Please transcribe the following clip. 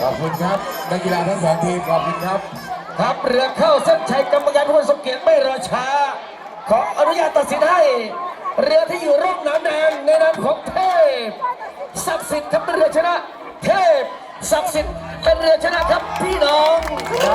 ขอบคุณครับนักกีฬาทั้งสองทีมขอบคุณครับ ครับเรือเข้าเส้นชัยกรรมการผู้ทรงเกียรติไม่รอช้า ขออนุญาตตัดสินให้ เรือที่อยู่ร่มน้ำแดงในนามของเทพศักดิ์สิทธิ์ครับเป็นเรือชนะ เทพศักดิ์สิทธิ์เป็นเรือชนะครับพี่น้อง